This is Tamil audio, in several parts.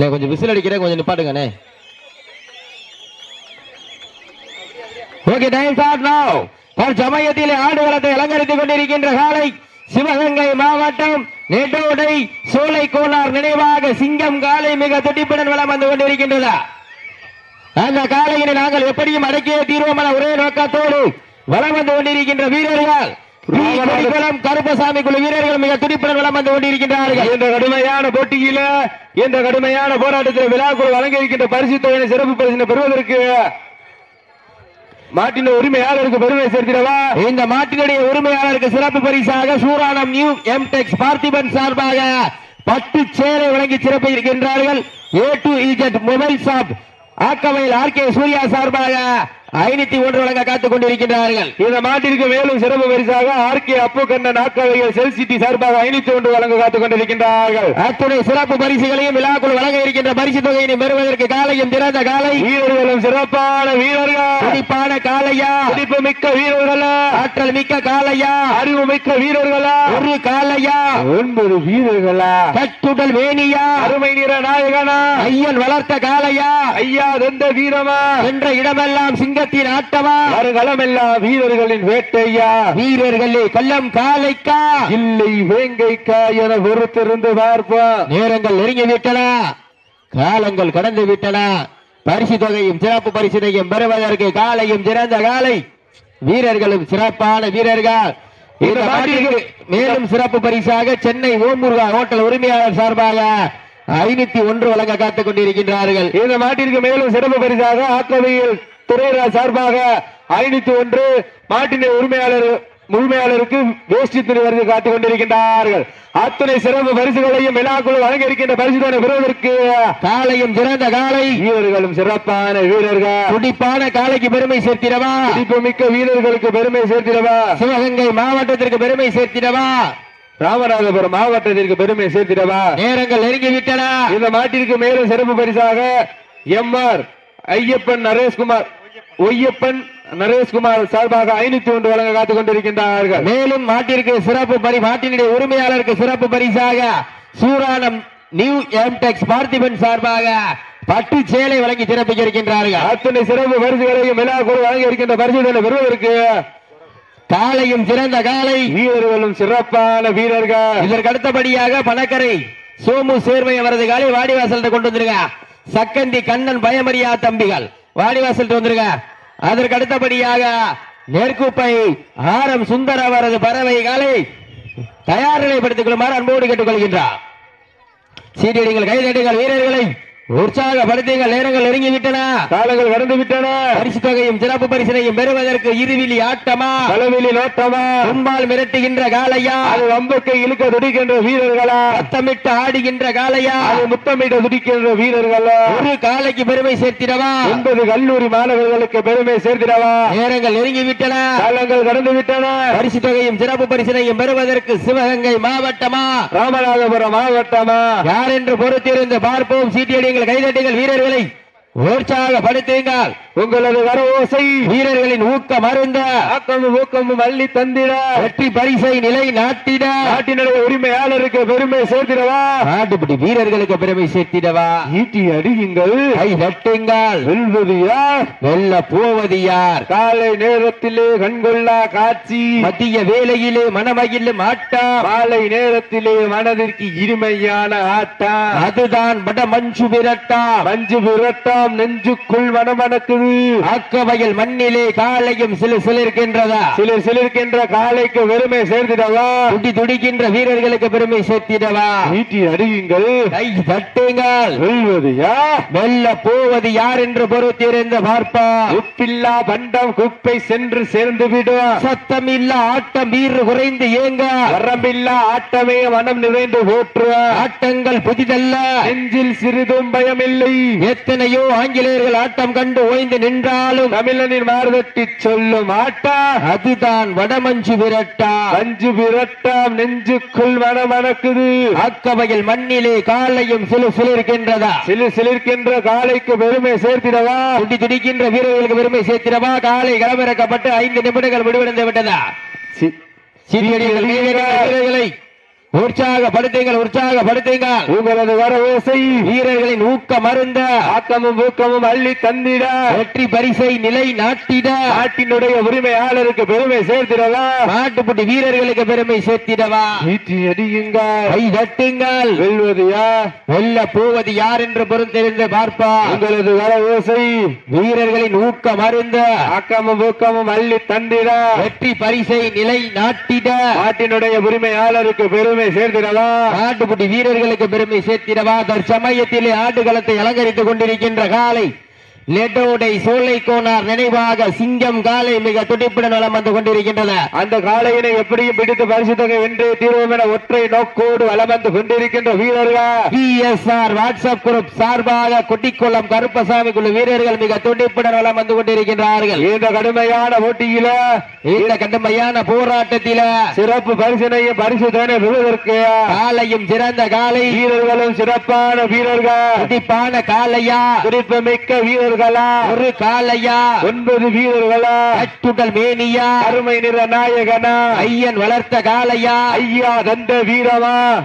இல்லை கொஞ்சம் விசில் அடிக்கிறேன் கொஞ்சம் நிப்பாட்டுங்கண்ணே. ஓகே டைம் ஸ்டார்ட் பல் தற்சமயத்தில் ஆடுகளத்தை அலங்கரித்துக் கொண்டிருக்கின்ற காலை சிவகங்கை மாவட்டம் நெட்டோடை சோலை கோளார் நினைவாக சிங்கம் காலை மிக துடிப்புடன் வளம் வந்து கொண்டிருக்கின்றதா அந்த காலையினை நாங்கள் எப்படியும் அடக்கிய தீர்வோம் என ஒரே நோக்கத்தோடு வளம் வந்து கொண்டிருக்கின்ற வீரர்கள். கருப்பசாமி குழு வீரர்கள் மிக துடிப்புடன் வளம் வந்து கொண்டிருக்கின்றார்கள். இந்த கடுமையான போட்டியில இந்த கடுமையான போராட்டத்தில் விழாக்குழு வழங்க இருக்கின்ற பரிசு தொகையை சிறப்பு பரிசினை பெறுவதற்கு மாட்டின் உரிமையாளருக்கு பெருமை சேர்த்திடவா இந்த மாட்டினுடைய உரிமையாளருக்கு சிறப்பு பரிசாக சூரானம் நியூ எம்டெக்ஸ் பார்த்திபன் சார்பாக பட்டு சேலை வழங்கி சிறப்பு இருக்கின்றார்கள். A to Z mobile shop ஆக்கவையில் R K Surya சார்பாக ஐநூத்தி ஒன்று வழங்க காத்துக் கொண்டிருக்கின்றார்கள். இந்த மாட்டிற்கு மேலும் சிறப்பு பரிசாக ஆர் கே அப்பு கண்ணன் நாக்கவையில் செல் சிட்டி சார்பாக ஐநூத்தி ஒன்று வழங்க காத்துக் கொண்டிருக்கின்றார்கள். அத்துணை சிறப்பு பரிசுகளையும் விழாக்குள் வழங்க இருக்கின்ற பரிசு தொகையினை பெறுவதற்கு காலையும் திறந்த காலை. வீரர்களும் சிறப்பான வீரர்கள். துடிப்பான காலையா? துடிப்பு மிக்க வீரர்களா? ஆற்றல் மிக்க காலையா? அறிவு மிக்க வீரர்களா? ஒரு காலையா? ஒன்பது வீரர்களா? கட்டுடல் வேணியா? அருமை நிற நாயகனா? ஐயன் வளர்த்த காலையா? ஐயா தந்த வீரமா? என்ற இடமெல்லாம் சிங்கத்தின் ஆட்டமா வருகளமெல்லாம் வீரர்களின் வேட்டையா? வீரர்களே கள்ளம் காலைக்கா? இல்லை வேங்கைக்கா என பொறுத்திருந்து பார்ப்போம் நேரங்கள் நெருங்கி விட்டன காலங்கள் கடந்து விட்டன பரிசு தொகையும் சிறப்பு பரிசினையும் பெறுவதற்கு காலையும் சிறந்த காலை. வீரர்களும் சிறப்பான வீரர்கள். மேலும் சிறப்பு பரிசாக சென்னை ஓமுருகா ஹோட்டல் உரிமையாளர் சார்பாக ஐநூத்தி ஒன்று வழங்க காத்துக் கொண்டிருக்கின்றார்கள். இந்த மாட்டிற்கு மேலும் சிறப்பு பரிசாக ஆக்கவையில் துறைராஜ் சார்பாக ஐநூத்தி ஒன்று மாட்டின் உரிமையாளர் உரிமையாளருக்கு வேஷ்டி துணி வருகை காத்துக் கொண்டிருக்கின்றார்கள். அத்தனை சிறப்பு பரிசுகளையும் விழாக்குழு வழங்க இருக்கின்ற பரிசுகளை பெறுவதற்கு காலையும் சிறந்த காலை. வீரர்களும் சிறப்பான வீரர்கள். துடிப்பான காலைக்கு பெருமை சேர்த்திடவா? துடிப்பு மிக்க வீரர்களுக்கு பெருமை சேர்த்திடவா? சிவகங்கை மாவட்டத்திற்கு பெருமை சேர்த்திடவா? ராமநாதபுரம் மாவட்டத்திற்கு பெருமை சேர்த்திடவா? நேரங்கள் நெருங்கி விட்டன இந்த மாட்டிற்கு மேலும் சிறப்பு பரிசாக எம் ஆர் ஐயப்பன் நரேஷ்குமார் ஒய்யப்பன் நரேஷ்குமார் சார்பாக ஐநூத்தி ஒன்று வழங்க காத்துக் கொண்டிருக்கின்றார்கள். மேலும் மாட்டிற்கு சிறப்பு பரி மாட்டினுடைய உரிமையாளருக்கு சிறப்பு பரிசாக சூரானம் நியூ எம்டெக்ஸ் பார்த்திபன் சார்பாக பட்டு சேலை வழங்கி சிறப்பிக்க இருக்கின்றார்கள் அத்தனை சிறப்பு பரிசுகளையும் விழா குழு வழங்க இருக்கின்ற பரிசுகளை பெறுவதற்கு காலையும் சிறந்த காலை. வீரர்களும் சிறப்பான வீரர்கள். இதற்கு அடுத்தபடியாக பணக்கரை சோமு சேர்மை அவரது காலை வாடிவாசல் கொண்டு வந்துருங்க சக்கந்தி கண்ணன் பயமறியா தம்பிகள். வாடிவாசல் வந்துருங்க. அதற்கு அடுத்தபடியாக நெற்குப்பை ஆரம் சுந்தர் அவரது பறவை காலை தயார் நிலைப்படுத்திக் கொள்ளுமாறு அன்போடு கேட்டுக்கொள்கின்றார். சீட்டிடுங்கள் கைதட்டுங்கள் வீரர்களை. உற்சாகப்படுத்துங்கள் நேரங்கள் நெருங்கி விட்டன காலங்கள் கடந்து விட்டன பரிசு தொகையும் சிறப்பு பரிசினையும் பெறுவதற்கு இருவிலி ஆட்டமா? தலைவிலி நோட்டமா? முன்பால் மிரட்டுகின்ற காளையா? அது வம்பக்கை இழுக்க துடிக்கின்ற வீரர்களா? சத்தமிட்டு ஆடுகின்ற காளையா? அது முத்தமிட துடிக்கின்ற வீரர்களா? ஒரு காலைக்கு பெருமை சேர்த்திடவா? ஒன்பது கல்லூரி மாணவர்களுக்கு பெருமை சேர்த்திடவா? நேரங்கள் நெருங்கி விட்டன காலங்கள் கடந்து விட்டன பரிசு தொகையும் சிறப்பு பரிசினையும் பெறுவதற்கு சிவகங்கை மாவட்டமா? ராமநாதபுரம் மாவட்டமா? யார் என்று பொறுத்திருந்து பார்ப்போம். சீட்டியடிங்கள் கைதட்டுங்கள் வீரர்களை. உற்சாகப்படுத்துங்கள். உங்களது கரவோசை வீரர்களின் ஊக்கம் அருந்த ஆக்கமும் ஊக்கமும் அள்ளி தந்திட. வெற்றி பரிசை நிலை நாட்டிட. நாட்டினுடைய உரிமையாளருக்கு பெருமை சேர்த்திடவா? நாட்டுப்படி வீரர்களுக்கு பெருமை சேர்த்திடவா? ஈட்டி அடியுங்கள். கை தட்டுங்கள். வெல்வது யார்? வெல்ல போவது யார்? காலை நேரத்திலே கண்கொள்ளா காட்சி. மத்திய வேலையிலே மனமகிழும் ஆட்டம் மாலை நேரத்திலே மனதிற்கு இனிமையான ஆட்டம் அதுதான் வட மஞ்சு விரட்டா. மஞ்சு விரட்டாம் நெஞ்சுக்குள் மனமணக்குது ஆக்கவையில் மண்ணிலே காலையும் சிலு சிலிருக்கின்றதா? சிலர் சிலிர்க்கின்ற காலைக்கு பெருமை சேர்த்திடவா? துடி துடிக்கின்ற வீரர்களுக்கு பெருமை சேர்த்திடவா? ஈட்டி அடியுங்கள். கை தட்டுங்கள். வெல்வது யார்? வெல்ல போவது யார் என்று பொறுத்திருந்து பார்ப்பா. உப்பில்லா பண்டம் குப்பை சென்று சேர்ந்து விடும் சத்தமில்ல ஆட்டம் வீறு குறைந்து ஏங்க. வரம்பில்லா ஆட்டமே மனம் நிறைந்து போற்றுவார் ஆட்டங்கள் புதிதல்ல. நெஞ்சில் சிறிதும் பயமில்லை. எத்தனையோ ஆங்கிலேயர்கள் ஆட்டம் கண்டு ஓய்ந்து நின்றாலும் தமிழனின் மாறுதட்டி சொல்லும் ஆட்டா. அதுதான் வடமஞ்சு விரட்டா. அஞ்சு விரட்டாம் நெஞ்சுக்குள் மனமணக்குது ஆக்கவையில் மண்ணிலே காலையும் சிலு சிலிருக்கின்றதா? சிலு சிலிர்க்கின்ற காலைக்கு பெருமை சேர்த்திடவா? துடி துடிக்கின்ற வீரர்களுக்கு பெருமை சேர்த்திடவா? காலை களமிறக்கப்பட்டு ஐந்து நிமிடங்கள் விடுவிடந்து விட்டதா? சி- சிறியடிகள் வீரர்கள் வீரர்களை உற்சாகப்படுத்துங்கள் உற்சாகப்படுத்துங்கள் உங்களது வர ஓசை வீரர்களின் ஊக்க மருந்த ஆக்கமும் ஊக்கமும் அள்ளி தந்திட. வெற்றி பரிசை நிலை நாட்டிட. நாட்டினுடைய உரிமையாளருக்கு பெருமை சேர்த்திடலாம் நாட்டுப்புட்டி வீரர்களுக்கு பெருமை சேர்த்திடவா? ஈட்டி அடியுங்கள். கை தட்டுங்கள். வெல்வது யார்? வெல்ல போவது யார் என்று பொறுத்திருந்து பார்ப்பா. உங்களது வர ஓசை வீரர்களின் ஊக்க மருந்த ஆக்கமும் ஊக்கமும் அள்ளி தந்திட. வெற்றி பரிசை நிலை நாட்டிட. நாட்டினுடைய உரிமையாளருக்கு பெருமை சேர்த்திடலாம் நாட்டுப்புட்டி வீரர்களுக்கு பெருமை சேர்த்திடவா? தற்சமயத்திலே ஆடுகளத்தை அலங்கரித்துக் கொண்டிருக்கின்ற காலை லெட்டோடை சோலை கோனார் நினைவாக சிங்கம் காலை மிக துடிப்புடன் வலம் வந்து கொண்டிருக்கின்றன அந்த காளையினை எப்படியும் பிடித்து பரிசு தொகை வென்றே தீர்வோம் என ஒற்றை நோக்கோடு வலம் வந்து கொண்டிருக்கின்ற வீரர்கள். வாட்ஸ்அப் குரூப் சார்பாக கொட்டிக்குளம் கருப்பசாமி குழு வீரர்கள் மிக துடிப்புடன் வலம் வந்து கொண்டிருக்கின்றார்கள். இந்த கடுமையான போட்டியில இந்த கடுமையான போராட்டத்தில சிறப்பு பரிசினையும் பரிசு தொகை பெறுவதற்கு காலையும் சிறந்த காலை வீரர்களும் சிறப்பான வீரர்கள். துடிப்பான காலையா? குறிப்பு மிக்க வீரர்களா. ஒரு காலையா ஒன்பது வீரர்களா? அச்சுடல் மேனியா? அருமை நிற நாயகனா? ஐயன் வளர்த்த காலையா ஐயா தந்த வீரமா?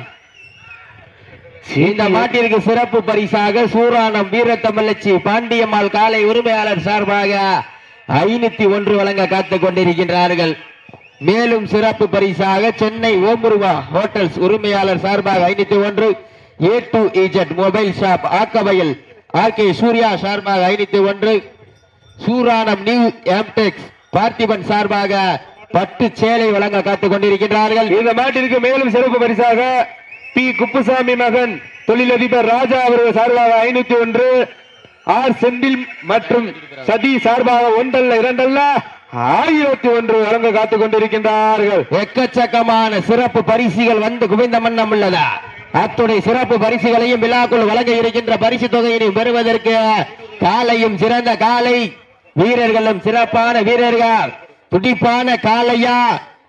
இந்த மாட்டிற்கு சிறப்பு பரிசாக சூரானம் வீரத்தமிழச்சி பாண்டியம்மாள் காலை உரிமையாளர் சார்பாக ஐநூத்தி ஒன்று வழங்க காத்துக் கொண்டிருக்கின்றார்கள். மேலும் சிறப்பு பரிசாக சென்னை ஓமுருவா ஹோட்டல்ஸ் உரிமையாளர் சார்பாக ஐநூத்தி ஒன்று A to Z mobile shop ஆக்கவயல் R K Surya சார்பாக ஐநூத்தி ஒன்று. சூரானம் நியூ எம்டெக்ஸ் பார்த்திபன் சார்பாக பட்டு சேலை வழங்க காத்துக் கொண்டிருக்கின்றார்கள். இந்த மாட்டிற்கு மேலும் சிறப்பு பரிசாக பி. குப்புசாமி மகன் தொழிலதிபர் ராஜா அவர்கள் சார்பாக ஐநூத்தி ஒன்று. ஆர். செந்தில் மற்றும் சதி சார்பாக ஒன்றல்ல இரண்டல்ல ஆயிரத்தி ஒன்று வழங்க காத்துக் கொண்டிருக்கின்றார்கள். எக்கச்சக்கமான சிறப்பு பரிசுகள் வந்து குவிந்த மன்னம் உள்ளதா? அத்துணை சிறப்பு பரிசுகளையும் விழாக்குள் வழங்க இருக்கின்ற பரிசு தொகையினை பெறுவதற்கு காலையும் சிறந்த காலை வீரர்களும் சிறப்பான வீரர்கள். துடிப்பான காலையா?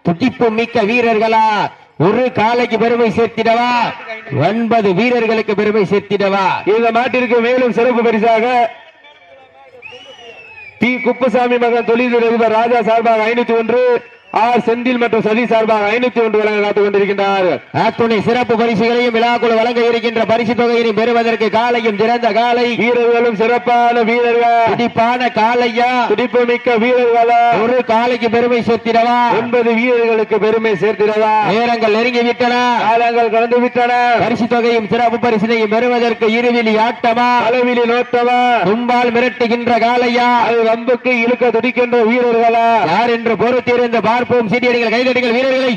துடிப்பு மிக்க வீரர்களா? ஒரு காலைக்கு பெருமை சேர்த்திடவா? ஒன்பது வீரர்களுக்கு பெருமை சேர்த்திடவா? இந்த மாட்டிற்கு மேலும் சிறப்பு பரிசாக டி குப்புசாமி மகன் தொழிலதிபர் ராஜா சார்பாக ஐநூத்தி ஒன்று ஆர் செந்தில் மற்றும் சதி சார்பாக ஐநூத்தி ஒன்று வழங்க காத்துக் கொண்டிருக்கின்றார்கள் அத்துணை சிறப்பு பரிசுகளையும் விழாக்குள் வழங்க இருக்கின்ற பரிசு தொகையினை பெறுவதற்கு காலையும் சிறந்த காலை. வீரர்களும் சிறப்பான வீரர்கள். துடிப்பான காலையா? துடிப்பு மிக்க வீரர்களா? ஒரு காலைக்கு பெருமை சேர்த்திடவா? ஒன்பது வீரர்களுக்கு பெருமை சேர்த்திடவா? நேரங்கள் நெருங்கி விட்டன. காலங்கள் கடந்து விட்டன. பரிசு தொகையும் சிறப்பு பரிசினையும் பெறுவதற்கு இருவிழி ஆட்டமா? அளவிலி நோட்டமா? தும்பால் மிரட்டுகின்ற காலையா? அது வம்புக்கு இழுக்க துடிக்கின்ற வீரர்களா? யார் என்று பொறுத்திருந்து பார்ப்போம். சீட்டியடிகள் கைதடிகள் வீரர்களை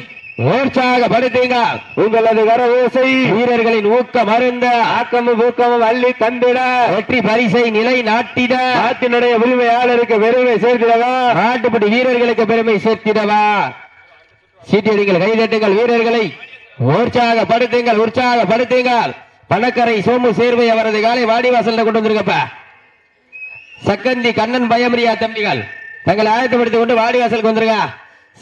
உற்சாகப்படுத்துங்க. உங்களது கர ஓசை வீரர்களின் ஊக்க மருந்த ஆக்கமும் ஊக்கமும் அள்ளி தந்திட. வெற்றி பரிசை நிலை நாட்டிட. நாட்டினுடைய உரிமையாளருக்கு பெருமை சேர்த்திடவா? நாட்டுப்படி வீரர்களுக்கு பெருமை சேர்த்திடவா? சீட்டியடிகள் கைதட்டுங்கள் வீரர்களை உற்சாகப்படுத்துங்கள் உற்சாகப்படுத்துங்கள் பணக்கரை சோமு சேர்வை அவரது காலை வாடிவாசல்ல கொண்டு வந்திருக்கப்ப. சக்கந்தி கண்ணன் பயமரியா தம்பிகள் தங்களை ஆயத்தப்படுத்திக் கொண்டு வாடிவாசலுக்கு வந்துருங்க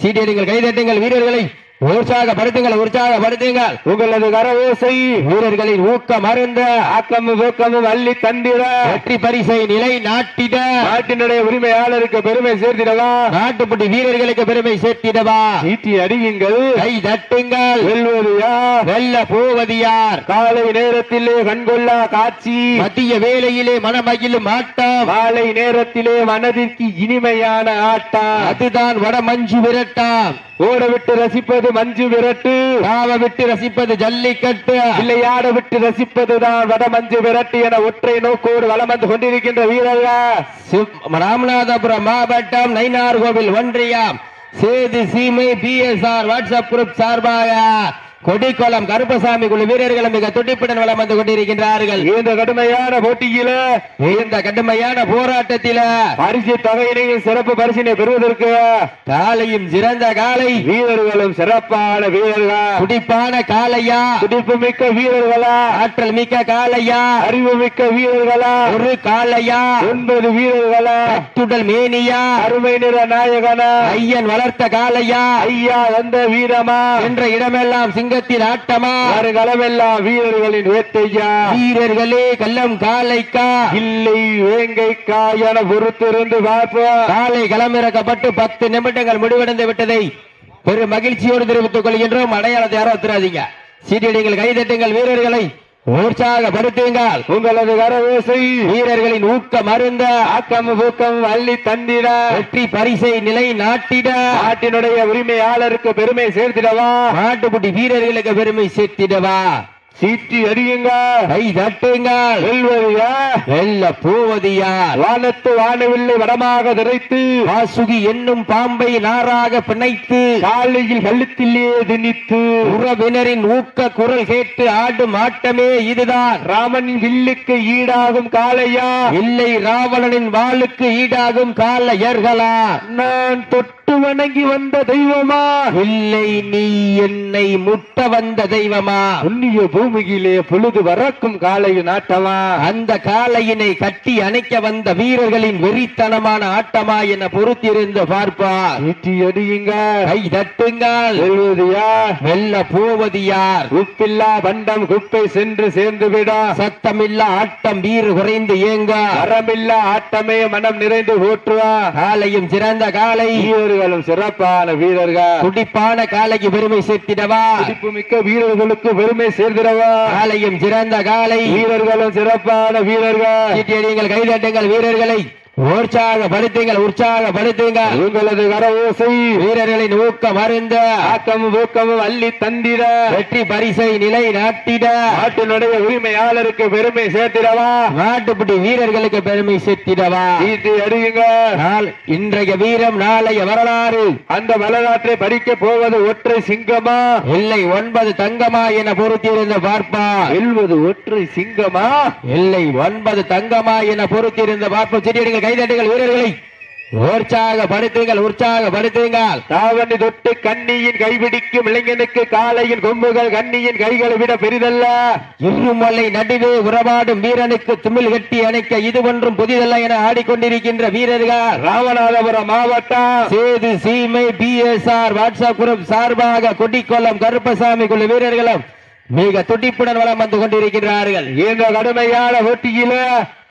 சீடியடிகள் கைதட்டுங்கள் வீரர்களை. உற்சாகப்படுத்துங்கள் உற்சாகப்படுத்துங்கள். உங்களது கர ஓசை வீரர்களின் ஊக்கம் அருந்த ஆக்கமும் ஊக்கமும் அள்ளி தந்திட. வெற்றி பரிசை நிலை நாட்டிட. நாட்டினுடைய உரிமையாளருக்கு பெருமை சேர்த்திடவா? நாட்டுப்பட்டி வீரர்களுக்கு பெருமை சேர்த்திடவா? ஈட்டி அடியுங்கள். கை தட்டுங்கள். வெல்வது யார்? வெல்ல போவது யார்? காலை நேரத்திலே கண்கொள்ளா காட்சி. மத்திய வேளையிலே மனமகிழும் ஆட்டம். மாலை நேரத்திலே மனதிற்கு இனிமையான ஆட்டம். அதுதான் வட மஞ்சு விரட்டாம். ஓட விட்டு ரசிப்பது மஞ்சு விரட்டு. காவ விட்டு ரசிப்பது ஜல்லிக்கட்டு. விளையாட விட்டு ரசிப்பதுதான் வட மஞ்சு விரட்டு என ஒற்றை நோக்கோடு வலம் வந்து கொண்டிருக்கின்ற வீரர்கள்? ராமநாதபுரம் மாவட்டம் நைனார் கோவில் ஒன்றியம். சேது சீமை பிஎஸ்ஆர் வாட்ஸ்அப் குரூப் சார்பாக கொடிக்குளம் கருப்பசாமி குழு வீரர்களும் மிக துடிப்புடன் வலம் வந்து கொண்டிருக்கின்றார்கள். இந்த கடுமையான போட்டியில இந்த கடுமையான போராட்டத்தில பரிசு தொகையினையும் சிறப்பு பரிசினை பெறுவதற்கு காலையும் சிறந்த காலை. வீரர்களும் சிறப்பான வீரர்கள்? துடிப்பான காலையா? துடிப்பு மிக்க வீரர்களா? ஆற்றல் மிக்க காலையா? அறிவு மிக்க வீரர்களா? ஒரு காலையா? ஒன்பது வீரர்களா? கட்டுடல் மேனியா? அருமை நிற நாயகனா? ஐயன் வளர்த்த காலையா? ஐயா வந்த வீரமா? என்ற இடமெல்லாம் சிங்கத்தின் ஆட்டமா? வருகளமெல்லாம் வீரர்களின் வேட்டையா? வீரர்களே கல்லம் காலைக்கா இல்லை வேங்கைக்கா என பொறுத்திருந்து பார்ப்போம். காலை களமிறக்கப்பட்டு பத்து நிமிடங்கள் முடிவடைந்து விட்டதை பெரும் மகிழ்ச்சியோடு தெரிவித்துக் கொள்கின்றோம். அடையாளத்தை யாரும் ஒத்துறாதீங்க சீட்டியடிகள் கைதட்டுங்கள் வீரர்களை. உற்சாகப்படுத்துங்கள். உங்களது கரவோசை வீரர்களின் ஊக்கம் அருந்த ஆக்கம் ஊக்கம் அள்ளி தந்திட. வெற்றி பரிசை நிலை நாட்டிட. நாட்டினுடைய உரிமையாளருக்கு பெருமை சேர்த்திடவா? நாட்டுக்குட்டி வீரர்களுக்கு பெருமை சேர்த்திடவா? சீட்டி அடியுங்க. கை தட்டுங்கள் வெல்வது யார்? வெல்ல போவது யார் வானத்து வானவில்லை வடமாக திரைத்து. வாசுகி என்னும் பாம்பை நாராக பிணைத்து. காலையில் கழுத்திலே திணித்து. உறவினரின் ஊக்க குரல் கேட்டு ஆடும் ஆட்டமே இதுதான். ராமனின் வில்லுக்கு ஈடாகும் காளையா. இல்லை ராவணனின் வாளுக்கு ஈடாகும் காலையர்களா நான் தொட்டு வணங்கி வந்த தெய்வமா? இல்லை நீ என்னை முட்ட வந்த தெய்வமா? புண்ணிய பூமியிலே பொழுது வரக்கும் காளை நாட்டமா? அந்த காளையினை கட்டி அணைக்க வந்த வீரர்களின் வெறித்தனமான ஆட்டமா என பொறுத்திருந்து பார்ப்பார். சீட்டி அடியுங்க கை தட்டுங்கள். வெல்வது யார் வெல்ல போவது யார் உப்பில்லா பண்டம் குப்பை சென்று சேர்ந்து விடா சத்தமில்லா ஆட்டம் வீறு குறைந்து ஏங்க அறமில்லா ஆட்டமே மனம் நிறைந்து ஊற்றுவா காலையும் சிறந்த காலை வீரர்களும் சிறப்பான வீரர்கள். துடிப்பான காலைக்கு பெருமை சேர்த்திடவா? துடிப்பு மிக்க வீரர்களுக்கு பெருமை சேர்ந்திடவா காலையும் சிறந்த காலை வீரர்களும் சிறப்பான வீரர்கள். சீட்டியடிங்கள் கைதட்டுங்கள் வீரர்களை. உற்சாகப்படுத்துங்கள் உற்சாகப்படுத்துங்கள் உங்களது கரவோசை வீரர்களின் ஊக்கம் அருந்த ஆக்கமும் ஊக்கமும் அள்ளி தந்திட. வெற்றி பரிசை நிலை நாட்டிட. நாட்டினுடைய உரிமையாளருக்கு பெருமை சேர்த்திடவா? நாட்டுப்பட்டி வீரர்களுக்கு பெருமை சேர்த்திடவா? சீட்டி அடியுங்க. நாள் இன்றைய வீரம் நாளைய வரலாறு. அந்த வரலாற்றை படிக்க போவது ஒற்றை சிங்கமா? இல்லை ஒன்பது தங்கமா என பொறுத்திருந்த பார்ப்பார் வெல்வது ஒற்றை சிங்கமா? இல்லை ஒன்பது தங்கமா என பொறுத்திருந்த பார்ப்போம். செடியடிகள் கைதட்டுகள் வீரர்களை. உற்சாகப்படுத்துங்கள் உற்சாகப்படுத்துங்கள் தாவணி தொட்டு கண்ணியின் கைபிடிக்கும் இளைஞனுக்கு காலையின் கொம்புகள் கண்ணியின் கைகளை விட பெரிதல்ல. இருமலை நடுவே உறவாடும் வீரனுக்கு துமிழ் கட்டி அணைக்க இது ஒன்றும் புதிதல்ல என ஆடிக்கொண்டிருக்கின்ற வீரர்கள். ராமநாதபுரம் மாவட்டம். Sethu Seemai P S R WhatsApp group சார்பாக கொடிக்கொல்லம் கருப்பசாமி குழு வீரர்களும் மிக துடிப்புடன் வளம் வந்து கொண்டிருக்கிறார்கள் இந்த கடுமையான போட்டியில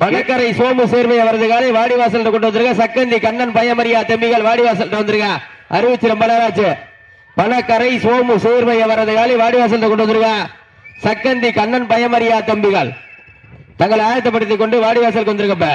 பணக்கரை சோமு சேர்மை அவரது காலை வாடிவாசல் கொண்டு வந்திருக்க. சக்கந்தி கண்ணன் பயமரியா தம்பிகள் வாடிவாசல் வந்திருக்க. அறிவிச்சு ரொம்ப நேரம் பணக்கரை சோமு சேர்மை அவரது காலை வாடிவாசல் கொண்டு வந்திருக்க. சக்கந்தி கண்ணன் பயமரியா தம்பிகள் தங்களை ஆயத்தப்படுத்திக் கொண்டு வாடிவாசலுக்கு வந்திருக்கப்ப.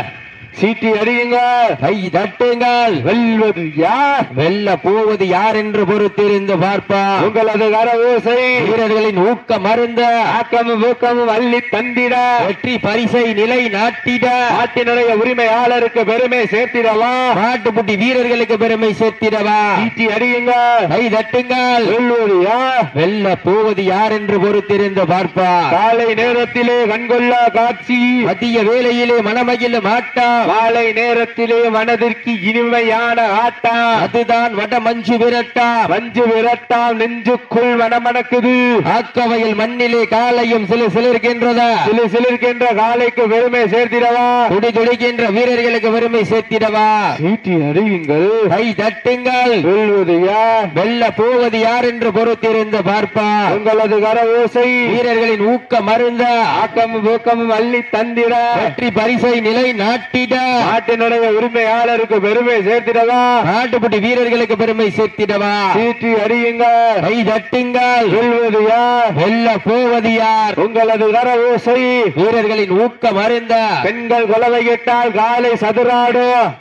சீட்டி அறியுங்கள் கை தட்டுங்கள். வெல்வது யார்? வெல்ல போவது யார் என்று பொறுத்திருந்து பார்ப்பா உங்களது கரவோசை. வீரர்களின் ஊக்க மருந்த ஆக்கமும் ஊக்கமும் அள்ளி தந்திட. வெற்றி பரிசை நிலை நாட்டிட. நாட்டினுடைய உரிமையாளருக்கு பெருமை சேர்த்திடவா? நாட்டுப்புட்டி வீரர்களுக்கு பெருமை சேர்த்திடவா? சீட்டி அறியுங்கள் கை தட்டுங்கள். வெல்வது யார்? வெல்ல போவது யார் என்று பொறுத்திருந்து பார்ப்பா காலை நேரத்திலே கண்கொள்ளா காட்சி. மத்திய வேலையிலே மனமகிழ மாட்டா. மாலை நேரத்திலே மனதிற்கு இனிமையான ஆட்டம். அதுதான் வட மஞ்சு விரட்டா. மஞ்சு விரட்டாம் நெஞ்சுக்குள் மனமணக்குது ஆக்கவையில் மண்ணிலே காலையும் சில சிலிருக்கின்றதா? சிலு சிலிர்க்கின்ற காலைக்கு பெருமை சேர்த்திடவா? துடி துடிக்கின்ற வீரர்களுக்கு பெருமை சேர்த்திடவா? சீட்டி அடியுங்கள். கை தட்டுங்கள். வெல்வது யார்? வெல்ல போவது யார் என்று பொறுத்திருந்து பார்ப்பா. உங்களது கரவோசை வீரர்களின் ஊக்கம் அருந்த ஆக்கமும் ஊக்கமும் அள்ளி தந்திட. வெற்றி பரிசை நிலை நாட்டிட நாட்டினுடைய உரிமையாளருக்கு பெருமை சேர்த்திடவா? நாட்டுப்பட்டி வீரர்களுக்கு பெருமை சேர்த்திடவா? சீட்டி அடியுங்க கை தட்டுங்கள். வெல்வது யார்? வெல்ல போவது யார்? உங்களது கரவோசை வீரர்களின் ஊக்கம் அருந்த பெண்கள் கொலவையிட்டால் காலை சதுராடும்.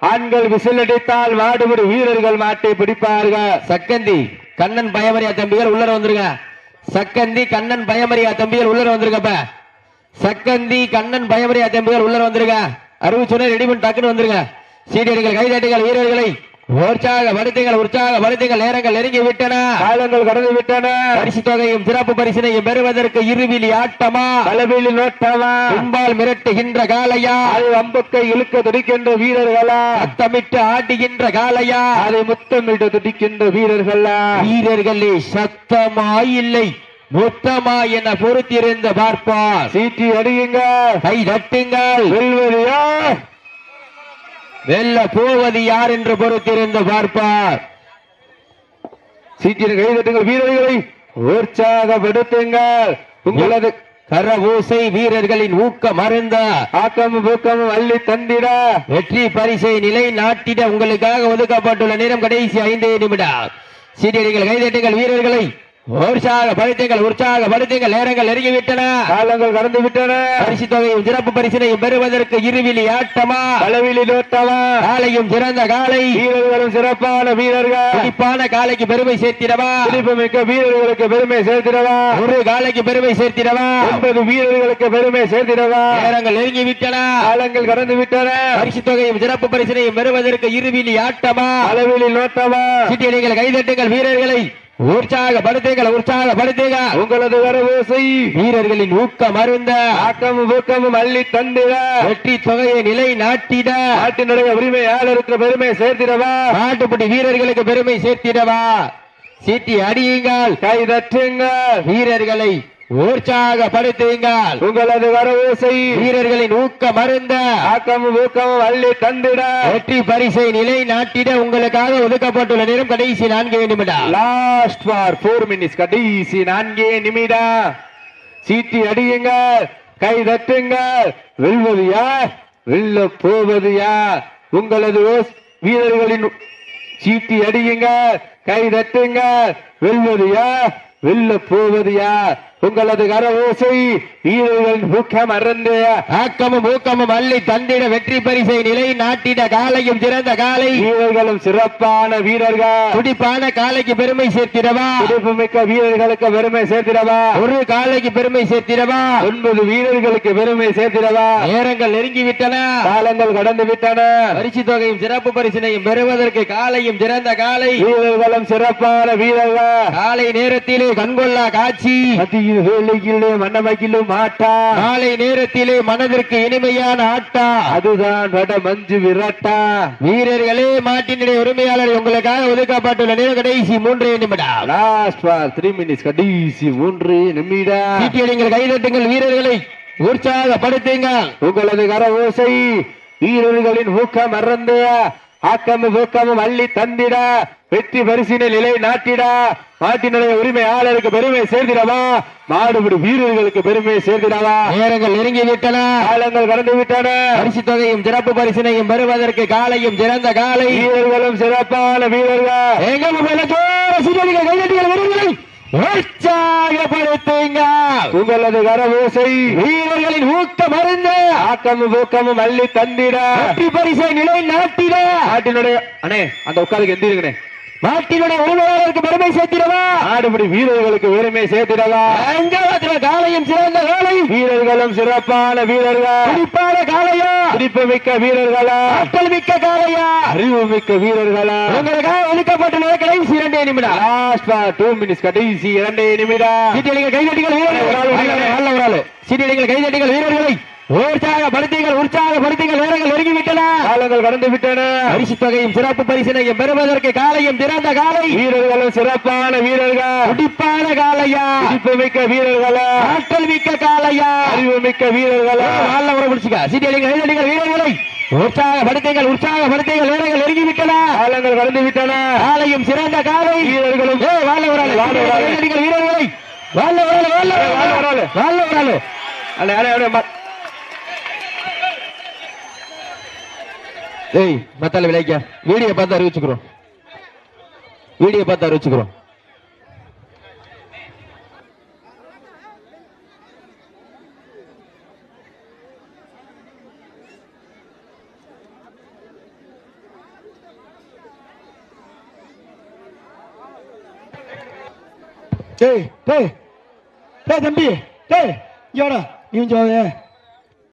ஆண்கள் விசிலடித்தால் மாடுபடி வீரர்கள் மாட்டை பிடிப்பார்கள். சக்கந்தி கண்ணன் பயமரியா தம்பிகள் உள்ளர வந்துருங்க. சக்கந்தி கண்ணன் பயமரியா தம்பிகள் உள்ளர வந்துருங்கப்ப. சக்கந்தி கண்ணன் பயமரியா தம்பிகள் உள்ளர வந்துருங்க. அறிவிச்சுன ரெடி பண்ணி டக்குன்னு வந்துருங்க. சீடியடிகள் கைதட்டுகள் வீரர்களை உற்சாக படுத்துங்கள் உற்சாக படுத்துங்கள் நேரங்கள் நெருங்கி விட்டன. காலங்கள் கடந்து விட்டன. பரிசு தொகையும் சிறப்பு பரிசினையும் பெறுவதற்கு இருவிலி ஆட்டமா? தலைமையில் நோட்டமா? கும்பால் மிரட்டுகின்ற காளையா? அது அம்புக்கை இழுக்க துடிக்கின்ற வீரர்களா? சத்தமிட்டு ஆடுகின்ற காளையா? அதை முத்தமிட்டு துடிக்கின்ற வீரர்களா? வீரர்களே சத்தமா இல்லை மொத்தமா என பொறுத்திருந்து பார்ப்பார். சீட்டி அடியுங்க கை தட்டுங்கள். வெல்வது யார் வெல்ல போவது யார் என்று பொறுத்திருந்து பார்ப்பார். சீட்டின் கைதட்டுங்கள் வீரர்களை. உற்சாகப்படுத்துங்கள் உங்களது கர ஓசை வீரர்களின் ஊக்கம் அருந்த. ஆக்கமும் ஊக்கமும் அள்ளி தந்திட. வெற்றி பரிசை நிலை நாட்டிட உங்களுக்காக ஒதுக்கப்பட்டுள்ள நேரம் கடைசி ஐந்தே நிமிடம். சீட்டியடிகள் கைதட்டுங்கள் வீரர்களை. உற்சாகப்படுத்துங்கள் உற்சாகப்படுத்துங்கள் நேரங்கள் நெருங்கிவிட்டன. காலங்கள் கடந்து விட்டன பரிசு தொகையும் சிறப்பு பரிசினையும் பெறுவதற்கு இருவிலி ஆட்டமா? அளவிலி நோட்டமா காலையும் சிறந்த காலை. வீரர்களும் சிறப்பான வீரர்கள். துடிப்பான காலைக்கு பெருமை சேர்த்திடவா? துடிப்பு மிக்க வீரர்களுக்கு பெருமை சேர்த்திடவா? ஒரு காலைக்கு பெருமை சேர்த்திடவா? ஒன்பது வீரர்களுக்கு பெருமை சேர்த்திடவா? நேரங்கள் நெருங்கி விட்டன காலங்கள் கடந்து விட்டன பரிசு தொகையும் சிறப்பு பரிசினையும் பெறுவதற்கு இருவிலி ஆட்டமா? அளவிலி நோட்டமா சீட்டியடிகள் கைதட்டுங்கள் வீரர்களை உற்சாகப்படுத்துங்கள் உற்சாகப்படுத்துங்க. உங்களது வரவோசை வீரர்களின் ஊக்கம் அருந்த. ஆக்கமும் ஊக்கமும் அள்ளி தந்திட. வெற்றி தொகையை நிலை நாட்டிட. நாட்டினுடைய உரிமையாளருக்கு பெருமை சேர்த்திடவா? நாட்டுப்பட்டி வீரர்களுக்கு பெருமை சேர்த்திடவா? சீட்டி அடியுங்கள். கை தட்டுங்கள். வீரர்களை உற்சாகப்படுத்துங்கள். உங்களது வரவோசை வீரர்களின் ஊக்கம் அருந்த ஆக்கமும் ஊக்கமும் அள்ளி தந்திட. வெற்றி பரிசை நிலை நாட்டிட உங்களுக்காக ஒதுக்கப்பட்டுள்ள நேரம் கடைசி நான்கு நிமிடம். லாஸ்ட் ஃபார் போர் மினிட்ஸ் கடைசி நான்கே நிமிடம். சீட்டி அடியுங்கள் கை தட்டுங்கள். வெல்வது யார்? வெல்ல போவது யார்? உங்களது வீரர்களின் சீட்டி அடியுங்கள் கை தட்டுங்கள். வெல்வது யார்? வெல்ல போவது யார்? உங்களது கர ஓசை வீரர்களின் ஊக்கம் அறந்து ஆக்கமும் ஊக்கமும் அள்ளி தந்திட வெற்றி பரிசை நிலை நாட்டிட காலையும் சிறந்த காலை. வீரர்களும் சிறப்பான வீரர்கள். துடிப்பான காலைக்கு பெருமை சேர்த்திடவா? துடிப்பு மிக்க வீரர்களுக்கு பெருமை சேர்த்திடவா? ஒரு காலைக்கு பெருமை சேர்த்திடவா? ஒன்பது வீரர்களுக்கு பெருமை சேர்த்திடவா? நேரங்கள் நெருங்கி விட்டன காலங்கள் கடந்து விட்டன பரிசு தொகையும் சிறப்பு பரிசினையும் பெறுவதற்கு காலையும் சிறந்த காலை. வீரர்களும் சிறப்பான வீரர்கள். காலை நேரத்திலே கண்கொள்ளா காட்சி. மத்தியில் வேலையிலும் மன்னமைக்கிலும் மாட்டா காலை நேரத்திலே மனதிற்கு இனிமையான ஆட்டா. அதுதான் வட மஞ்சு விரட்டா. வீரர்களே மாட்டினுடைய உரிமையாளர் உங்களுக்காக ஒதுக்கப்பட்டுள்ள நேரம் கடைசி மூன்றே நிமிடம். லாஸ்ட் ஃபார் த்ரீ மினிட்ஸ் கடைசி மூன்று நிமிடம். சீட்டியடிங்கள் கைதட்டுங்கள் வீரர்களை உற்சாகப்படுத்துங்கள் உங்களது கர ஓசை வீரர்களின் ஊக்கம் மறந்து ஆக்கமும் ஊக்கமும் அள்ளி தந்திட வெற்றி பரிசினை நிலை நாட்டிட. நாட்டினுடைய உரிமையாளருக்கு பெருமை சேர்த்திடவா. மாடுபிடி வீரர்களுக்கு பெருமை சேர்த்திடவா. நேரங்கள் நெருங்கி விட்டன காலங்கள் கடந்து விட்டன பரிசு தொகையும் சிறப்பு பரிசினையும் பெறுவதற்கு காலையும் சிறந்த காலை. வீரர்களும் சிறப்பான வீரர்கள். எங்க முதலத்தோட சீட்டியடிகள் கைதட்டுங்கள் வீரர்களை உற்சாகப்படுத்துங்க. உங்களது கர ஓசை வீரர்களின் ஊக்கம் அருந்து ஆக்கமும் ஊக்கமும் அள்ளி தந்திட. பரிசை நிலை நாட்டிட. நாட்டினுடைய அண்ணே அந்த உட்காருக்கு எந்திருங்கண்ணே. நாட்டினுடைய உரிமையாளருக்கு பெருமை சேர்த்திடவா? நாடுபடி வீரர்களுக்கு பெருமை சேர்த்திடவா? காலையும் சிறந்த காலை வீரர்களும் சிறப்பான வீரர்கள்? துடிப்பான காலையா துடிப்பு மிக்க வீரர்களா? ஆற்றல் மிக்க காலையா அறிவு மிக்க வீரர்களா? உங்களுக்காக ஒதுக்கப்பட்டுள்ள கடைசி இரண்டே நிமிடம். லாஸ்ட் டூ மினிட்ஸ் கடைசி இரண்டே நிமிடம். சீட்டியடிகள் கைதட்டிகள் வீரர்கள். சீட்டியடிகள் கைதட்டிகள் வீரர்களை. உற்சாகப்படுத்தீங்கள் உற்சாகப்படுத்தீங்கள் நேரங்கள் நெருங்கி விட்டன காலங்கள் கடந்து விட்டன பரிசு தொகையும் சிறப்பு பரிசினையும் பெறுவதற்கு காலையும் திறந்த காலை. வீரர்களும் சிறப்பான வீரர்கள். துடிப்பான காலையா? துடிப்பு மிக்க வீரர்களா? ஆற்றல் மிக்க காலையா? அறிவு மிக்க வீரர்களா? நல்ல உரை பிடிச்சுக்க சீட்டியடிகள் கைதட்டிகள் வீரர்களை உற்சாகப்படுத்தீங்கள் உற்சாகப்படுத்தீங்கள் நேரங்கள் நெருங்கி விட்டன காலங்கள் கடந்து விட்டன காலையும் சிறந்த காலை. வீரர்களும் வாழ ஒரு ஆளு. வாழ வீரர்களை வாழ ஒரு ஆளு, வாழ ஒரு வாழ ஒரு ஆளு. ஆளு. வாழ ஒரு ஆளு. அண்ணே, அண்ணே, அண்ணே, ம- ஏய் மத்தால விளைக்க வீடியோ பார்த்து அறிவிச்சுக்கிறோம். வீடியோ பார்த்து அறிவிச்சுக்கிறோம். டேய் டேய். டேய் தம்பி. டேய் இங்க நீ கொஞ்சம்